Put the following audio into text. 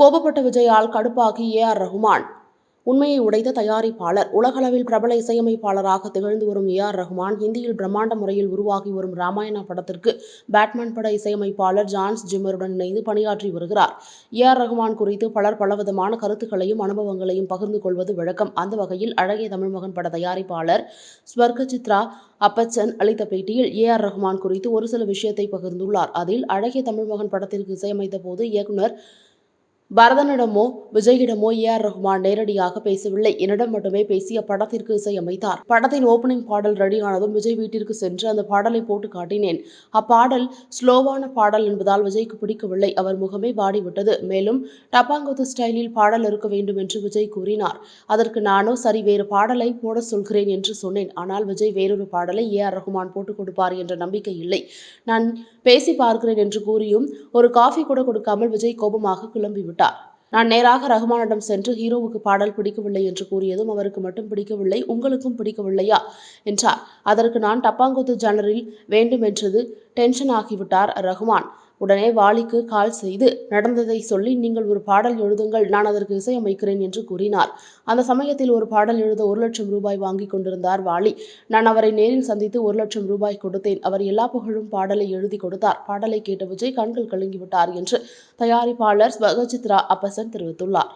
கோபப்பட்ட விஜயால் கடுப்பாகி A R Rahman. உண்மையை உடைத்த தயாரிப்பாளர் உலகளவில் பிரபல இசையமைப்பாளராக திகழ்ந்து வரும் ஏ ஆர் ரகுமான் ஹிந்தியில் பிரம்மாண்ட முறையில் உருவாகி வரும் ராமாயணா படத்திற்கு பேட்மேன் பட இசையமைப்பாளர் ஜான்ஸ் ஜிம்மருடன் இணைந்து பணியாற்றி வருகிறார். ஏ ஆர் ரகுமான் குறித்து பலர் பலவிதமான கருத்துக்களையும் அனுபவங்களையும் பகிர்ந்து கொள்வது வழக்கம். அந்த வகையில் அழகிய தமிழ்மகன் பட தயாரிப்பாளர் ஸ்வர்க சித்ரா அப்பச்சன் அளித்த பேட்டியில் ஏ ஆர் ரகுமான் குறித்து ஒரு சில விஷயத்தை பகிர்ந்துள்ளார். அதில் அழகிய தமிழ்மகன் படத்திற்கு இசையமைத்த போது இயக்குனர் பரதனிடமோ விஜயிடமோ ஏ ஆர் ரஹ்மான் நேரடியாக பேசவில்லை. என்னிடம் மட்டுமே பேசி அப்படத்திற்கு இசையமைத்தார். படத்தின் ஓபனிங் பாடல் ரெடியானதும் விஜய் வீட்டிற்கு சென்று அந்த பாடலை போட்டு காட்டினேன். அப்பாடல் ஸ்லோவான பாடல் என்பதால் விஜய்க்கு பிடிக்கவில்லை. அவர் முகமே வாடிவிட்டது. மேலும் டப்பாங்குத்து ஸ்டைலில் பாடல் இருக்க வேண்டும் என்று விஜய் கூறினார். அதற்கு நானோ சரி வேறு பாடலை போட சொல்கிறேன் என்று சொன்னேன். ஆனால் விஜய் வேறொரு பாடலை ஏ ஆர் ரஹ்மான் போட்டுக் கொடுப்பார் என்ற நம்பிக்கை இல்லை. நான் பேசி பார்க்கிறேன் என்று கூறியும் ஒரு காஃபி கூட கொடுக்காமல் விஜய் கோபமாக கிளம்பிவிட்டார். நான் நேராக ரகுமானிடம் சென்று ஹீரோவுக்கு பாடல் பிடிக்கவில்லை என்று கூறியதும் அவருக்கு மட்டும் பிடிக்கவில்லை உங்களுக்கும் பிடிக்கவில்லையா? என்றார். அதற்கு நான் டப்பாங்குத்து ஜானரில் வேண்டுமென்றது டென்ஷன் ஆகிவிட்டார் ரகுமான். உடனே வாலிக்கு கால் செய்து நடந்ததை சொல்லி நீங்கள் ஒரு பாடல் எழுதுங்கள் நான் அதற்கு இசையமைக்கிறேன் என்று கூறினார். அந்த சமயத்தில் ஒரு பாடல் எழுத ஒரு லட்சம் ரூபாய் வாங்கி கொண்டிருந்தார் வாலி. நான் அவரை நேரில் சந்தித்து ஒரு லட்சம் ரூபாய் கொடுத்தேன். அவர் எல்லா புகழும் பாடலை எழுதி கொடுத்தார். பாடலை கேட்ட விஜய் கண்கள் கலங்கிவிட்டார் என்று தயாரிப்பாளர் ஸ்வகசித்ரா அப்பசன் தெரிவித்துள்ளார்.